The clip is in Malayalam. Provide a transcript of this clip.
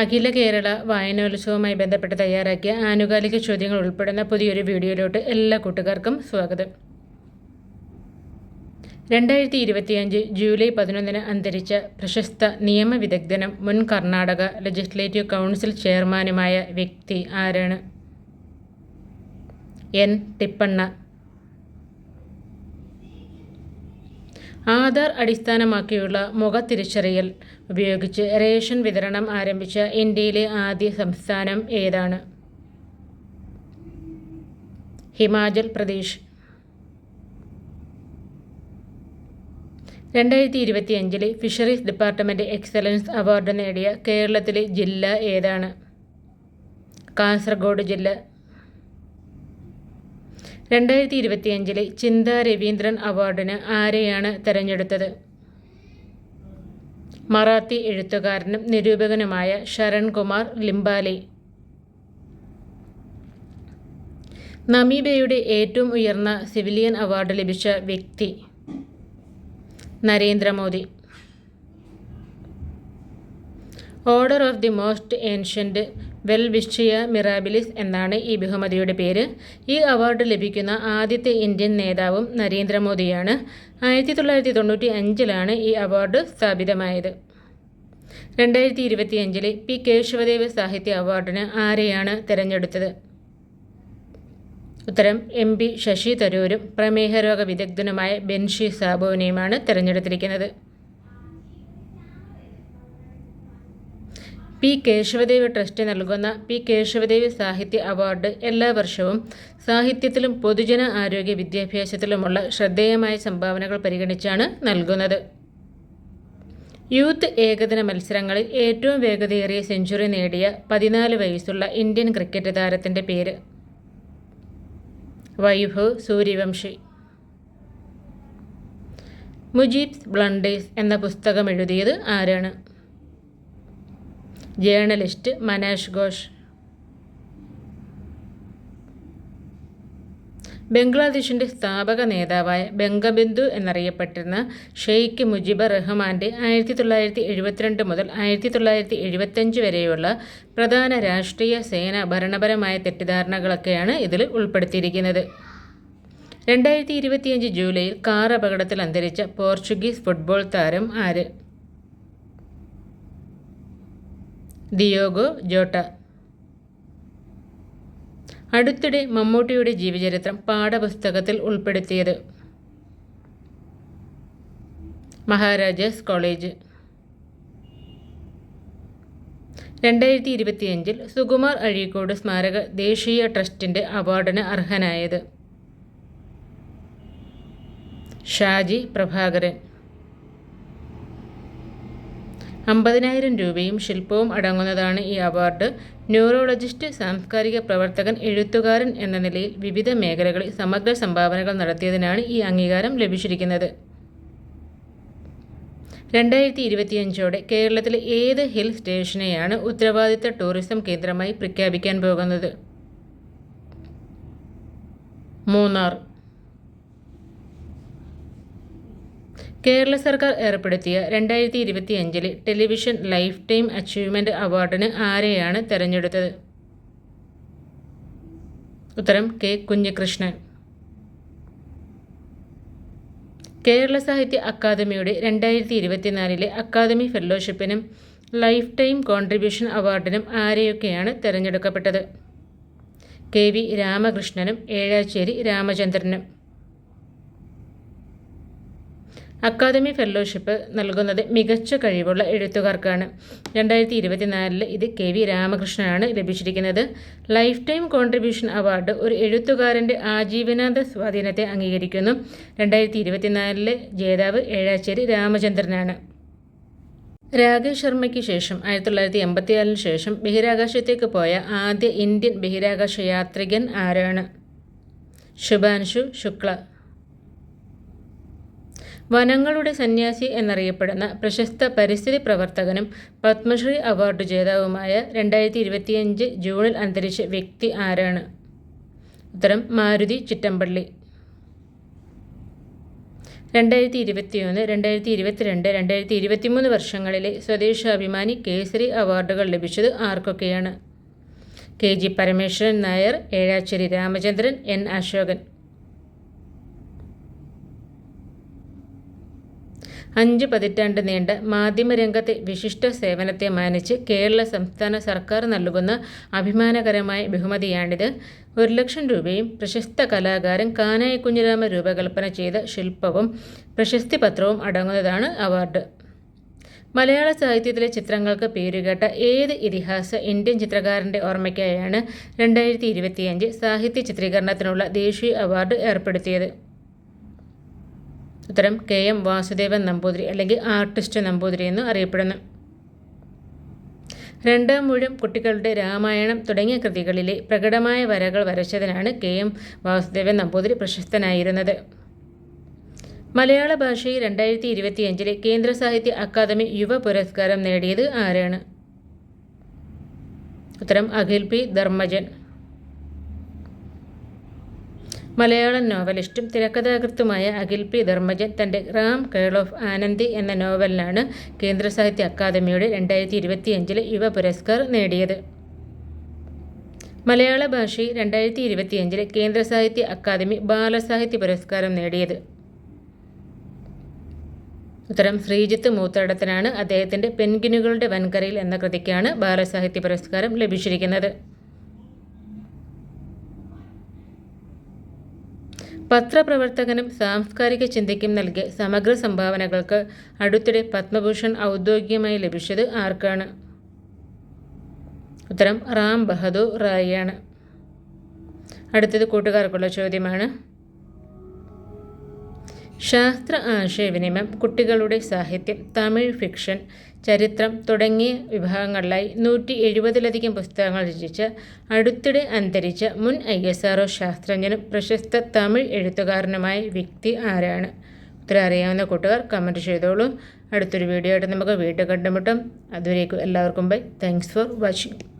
അഖില കേരള വായനോത്സവവുമായി ബന്ധപ്പെട്ട് തയ്യാറാക്കിയ ആനുകാലിക ചോദ്യങ്ങൾ ഉൾപ്പെടുന്ന പുതിയൊരു വീഡിയോയിലോട്ട് എല്ലാ കൂട്ടുകാർക്കും സ്വാഗതം. രണ്ടായിരത്തി ഇരുപത്തിയഞ്ച് ജൂലൈ പതിനൊന്നിന് അന്തരിച്ച പ്രശസ്ത നിയമവിദഗ്ധനും മുൻ കർണാടക ലെജിസ്ലേറ്റീവ് കൗൺസിൽ ചെയർമാനുമായ വ്യക്തി ആരാണ്? എൻ. ടിപ്പണ്ണ ആധാർ അടിസ്ഥാനമാക്കിയുള്ള മുഖത്തിരിച്ചറിയൽ ഉപയോഗിച്ച് റേഷൻ വിതരണം ആരംഭിച്ച ഇന്ത്യയിലെ ആദ്യ സംസ്ഥാനം ഏതാണ്? ഹിമാചൽ പ്രദേശ്. രണ്ടായിരത്തി ഇരുപത്തി അഞ്ചിലെ ഫിഷറീസ് ഡിപ്പാർട്ട്മെന്റ് എക്സലൻസ് അവാർഡ് നേടിയ കേരളത്തിലെ ജില്ല ഏതാണ്? കാസർഗോഡ് ജില്ല. രണ്ടായിരത്തി ഇരുപത്തിയഞ്ചിലെ ചിന്ത രവീന്ദ്രൻ അവാർഡിന് ആരെയാണ് തെരഞ്ഞെടുത്തത്? മറാത്തി എഴുത്തുകാരനും നിരൂപകനുമായ ശരൺ കുമാർ ലിംബാലെ. നമീബയുടെ ഏറ്റവും ഉയർന്ന സിവിലിയൻ അവാർഡ് ലഭിച്ച വ്യക്തി Narendra Modi. Order of the most ancient well വിഷയ മിറാബിലിസ് എന്നാണ് ഈ ബഹുമതിയുടെ പേര്. ഈ അവാർഡ് ലഭിക്കുന്ന ആദ്യത്തെ ഇന്ത്യൻ നേതാവും നരേന്ദ്രമോദിയാണ്. ആയിരത്തി തൊള്ളായിരത്തി തൊണ്ണൂറ്റി അഞ്ചിലാണ് ഈ അവാർഡ് സ്ഥാപിതമായത്. രണ്ടായിരത്തി ഇരുപത്തിയഞ്ചിലെ പി കേശവദേവ് സാഹിത്യ അവാർഡിന് ആരെയാണ് തിരഞ്ഞെടുത്തത്? ഉത്തരം എം പി ശശി തരൂരും പ്രമേഹരോഗ വിദഗ്ധനുമായ ബെൻഷി സാബുവിനെയുമാണ് തിരഞ്ഞെടുത്തിരിക്കുന്നത്. പി കേശവദേവ് ട്രസ്റ്റ് നൽകുന്ന പി കേശവദേവി സാഹിത്യ അവാർഡ് എല്ലാ വർഷവും സാഹിത്യത്തിലും പൊതുജന ആരോഗ്യ വിദ്യാഭ്യാസത്തിലുമുള്ള ശ്രദ്ധേയമായ സംഭാവനകൾ പരിഗണിച്ചാണ് നൽകുന്നത്. യൂത്ത് ഏകദിന മത്സരങ്ങളിൽ ഏറ്റവും വേഗതയേറിയ സെഞ്ചുറി നേടിയ പതിനാല് വയസ്സുള്ള ഇന്ത്യൻ ക്രിക്കറ്റ് താരത്തിന്റെ പേര് വൈഭവ് സൂര്യവംശി. മുജീബ്സ് ബ്ലണ്ടേസ് എന്ന പുസ്തകം എഴുതിയത് ആരാണ്? ജേർണലിസ്റ്റ് മനേഷ് ഘോഷ്. ബംഗ്ലാദേശിന്റെ സ്ഥാപക നേതാവായ ബംഗബിന്ദു എന്നറിയപ്പെട്ടിരുന്ന ഷെയ്ഖ് മുജിബർ റഹ്മാന്റെ ആയിരത്തി തൊള്ളായിരത്തി എഴുപത്തിരണ്ട് മുതൽ ആയിരത്തി തൊള്ളായിരത്തി എഴുപത്തഞ്ച് വരെയുള്ള പ്രധാന രാഷ്ട്രീയ സേന ഭരണപരമായ തെറ്റിദ്ധാരണകളൊക്കെയാണ് ഇതിൽ ഉൾപ്പെടുത്തിയിരിക്കുന്നത്. രണ്ടായിരത്തി ഇരുപത്തിയഞ്ച് ജൂലൈയിൽ കാർ അപകടത്തിൽ അന്തരിച്ച പോർച്ചുഗീസ് ഫുട്ബോൾ താരം ആര്? Diogo Jota. അടുത്തിടെ മമ്മൂട്ടിയുടെ ജീവചരിത്രം പാഠപുസ്തകത്തിൽ ഉൾപ്പെടുത്തിയത്. മഹാരാജാസ് കോളേജ്. രണ്ടായിരത്തി ഇരുപത്തിയഞ്ചിൽ സുകുമാർ അഴീക്കോട് സ്മാരക ദേശീയ ട്രസ്റ്റിന്റെ അവാർഡിന് അർഹനായത്. ഷാജി പ്രഭാകരൻ. അമ്പതിനായിരം രൂപയും ശില്പവും അടങ്ങുന്നതാണ് ഈ അവാർഡ്. ന്യൂറോളജിസ്റ്റ് സാംസ്കാരിക പ്രവർത്തകൻ എഴുത്തുകാരൻ എന്ന നിലയിൽ വിവിധ മേഖലകളിൽ സമഗ്ര സംഭാവനകൾ നടത്തിയതിനാണ് ഈ അംഗീകാരം ലഭിച്ചിരിക്കുന്നത്. രണ്ടായിരത്തി ഇരുപത്തിയഞ്ചോടെ കേരളത്തിലെ ഏത് ഹിൽ സ്റ്റേഷനെയാണ് ഉത്തരവാദിത്ത ടൂറിസം കേന്ദ്രമായി പ്രഖ്യാപിക്കാൻ പോകുന്നത്? മൂന്നാർ. കേരള സർക്കാർ ഏർപ്പെടുത്തിയ രണ്ടായിരത്തി ഇരുപത്തി അഞ്ചിലെ ടെലിവിഷൻ ലൈഫ് ടൈം അച്ചീവ്മെന്റ് അവാർഡിന് ആരെയാണ് തെരഞ്ഞെടുത്തത്? ഉത്തരം കെ. കുഞ്ഞികൃഷ്ണൻ. കേരള സാഹിത്യ അക്കാദമിയുടെ രണ്ടായിരത്തി ഇരുപത്തിനാലിലെ അക്കാദമി ഫെലോഷിപ്പിനും ലൈഫ് ടൈം കോൺട്രിബ്യൂഷൻ അവാർഡിനും ആരെയൊക്കെയാണ് തിരഞ്ഞെടുക്കപ്പെട്ടത്? കെ. വി. രാമകൃഷ്ണനും ഏഴാച്ചേരി രാമചന്ദ്രനും. അക്കാദമി ഫെലോഷിപ്പ് നൽകുന്നത് മികച്ച കഴിവുള്ള എഴുത്തുകാർക്കാണ്. രണ്ടായിരത്തി ഇരുപത്തിനാലിൽ ഇത് കെ വി രാമകൃഷ്ണനാണ് ലഭിച്ചിരിക്കുന്നത്. ലൈഫ് ടൈം കോൺട്രിബ്യൂഷൻ അവാർഡ് ഒരു എഴുത്തുകാരന്റെ ആജീവനാന്ത സ്വാധീനത്തെ അംഗീകരിക്കുന്നു. രണ്ടായിരത്തി ഇരുപത്തിനാലിലെ ജേതാവ് ഏഴാച്ചേരി രാമചന്ദ്രനാണ്. രാകേഷ് ശർമ്മയ്ക്ക് ശേഷം ആയിരത്തി തൊള്ളായിരത്തി എൺപത്തിയാലിന് ശേഷം ബഹിരാകാശത്തേക്ക് പോയ ആദ്യ ഇന്ത്യൻ ബഹിരാകാശ യാത്രികൻ ആരാണ്? ശുഭാൻഷു ശുക്ല. വനങ്ങളുടെ സന്യാസി എന്നറിയപ്പെടുന്ന പ്രശസ്ത പരിസ്ഥിതി പ്രവർത്തകനും പത്മശ്രീ അവാർഡ് ജേതാവുമായ രണ്ടായിരത്തി ഇരുപത്തിയഞ്ച് ജൂണിൽ അന്തരിച്ച വ്യക്തി ആരാണ്? ഉത്തരം മാരുതി ചിറ്റമ്പള്ളി. രണ്ടായിരത്തി ഇരുപത്തിയൊന്ന് രണ്ടായിരത്തി ഇരുപത്തിരണ്ട് രണ്ടായിരത്തി ഇരുപത്തിമൂന്ന് വർഷങ്ങളിലെ സ്വദേശാഭിമാനി കേസരി അവാർഡുകൾ ലഭിച്ചത് ആർക്കൊക്കെയാണ്? K G Parameswaran Nair Ezhacherry Ramachandran N Asokan. അഞ്ച് പതിറ്റാണ്ട് നീണ്ട മാധ്യമരംഗത്തെ വിശിഷ്ട സേവനത്തെ മാനിച്ച് കേരള സംസ്ഥാന സർക്കാർ നൽകുന്ന അഭിമാനകരമായ ബഹുമതിയാണിത്. ഒരു ലക്ഷം രൂപയും പ്രശസ്ത കലാകാരൻ കാനായ കുഞ്ഞിരാമ രൂപകൽപ്പന ചെയ്ത ശില്പവും പ്രശസ്തി പത്രവും അടങ്ങുന്നതാണ് അവാർഡ്. മലയാള സാഹിത്യത്തിലെ ചിത്രങ്ങൾക്ക് പേരുകേട്ട ഏത് ഇതിഹാസ ഇന്ത്യൻ ചിത്രകാരന്റെ ഓർമ്മയ്ക്കായാണ് രണ്ടായിരത്തി ഇരുപത്തിയഞ്ച് സാഹിത്യ ചിത്രീകരണത്തിനുള്ള ദേശീയ അവാർഡ് ഏർപ്പെടുത്തിയത്. ഉത്തരം കെ എം വാസുദേവൻ നമ്പൂതിരി അല്ലെങ്കിൽ ആർട്ടിസ്റ്റ് നമ്പൂതിരി എന്ന് അറിയപ്പെടുന്നു. രണ്ടാം മൂഴം കുട്ടികളുടെ രാമായണം തുടങ്ങിയ കൃതികളിലെ പ്രകടമായ വരകൾ വരച്ചതിനാണ് കെ എം വാസുദേവൻ നമ്പൂതിരി പ്രശസ്തനായിരുന്നത്. മലയാള ഭാഷയിൽ രണ്ടായിരത്തി ഇരുപത്തിയഞ്ചിലെ കേന്ദ്ര സാഹിത്യ അക്കാദമി യുവ പുരസ്കാരം നേടിയത് ആരാണ്? ഉത്തരം അഖിൽ പി. ധർമ്മജൻ. മലയാളം നോവലിസ്റ്റും തിരക്കഥാകൃത്തുമായ അഖിൽ പി. ധർമ്മജൻ തന്റെ റാം കേൾ ഓഫ് ആനന്ദി എന്ന നോവലിനാണ് കേന്ദ്ര സാഹിത്യ അക്കാദമിയുടെ രണ്ടായിരത്തി ഇരുപത്തിയഞ്ചിലെ യുവ പുരസ്കാർ നേടിയത്. മലയാള ഭാഷയിൽ രണ്ടായിരത്തി ഇരുപത്തിയഞ്ചിലെ കേന്ദ്ര സാഹിത്യ അക്കാദമി ബാലസാഹിത്യ പുരസ്കാരം നേടിയത്. ഉത്തരം ശ്രീജിത്ത് മൂത്തടത്തിനാണ്. അദ്ദേഹത്തിന്റെ പെൻഗിനുകളുടെ വൻകരയിൽ എന്ന കൃതിക്കാണ് ബാലസാഹിത്യ പുരസ്കാരം ലഭിച്ചിരിക്കുന്നത്. പത്രപ്രവർത്തകനും സാംസ്കാരിക ചിന്തയ്ക്കും നൽകിയ സമഗ്ര സംഭാവനകൾക്ക് അടുത്തിടെ പത്മഭൂഷൺ ഔദ്യോഗികമായി ലഭിച്ചത് ആർക്കാണ്? ഉത്തരം റാം ബഹദൂർ റായിയാണ്. അടുത്തത് കൂട്ടുകാർക്കുള്ള ചോദ്യമാണ്. ശാസ്ത്ര ആശയവിനിമയം കുട്ടികളുടെ സാഹിത്യം തമിഴ് ഫിക്ഷൻ ചരിത്രം തുടങ്ങിയ വിഭാഗങ്ങളിലായി നൂറ്റി എഴുപതിലധികം പുസ്തകങ്ങൾ രചിച്ച അടുത്തിടെ അന്തരിച്ച മുൻ ഐ എസ് ആർ ശാസ്ത്രജ്ഞനും പ്രശസ്ത തമിഴ് എഴുത്തുകാരനുമായ വ്യക്തി ആരാണ്? ഉത്തരം അറിയാവുന്ന കൂട്ടുകാർ കമന്റ് ചെയ്തോളൂ. അടുത്തൊരു വീഡിയോ ആയിട്ട് നമുക്ക് വീണ്ടും കണ്ടുമുട്ടും. അതുവരേക്കും എല്ലാവർക്കും ബൈ താങ്ക്സ് ഫോർ വാച്ചിങ്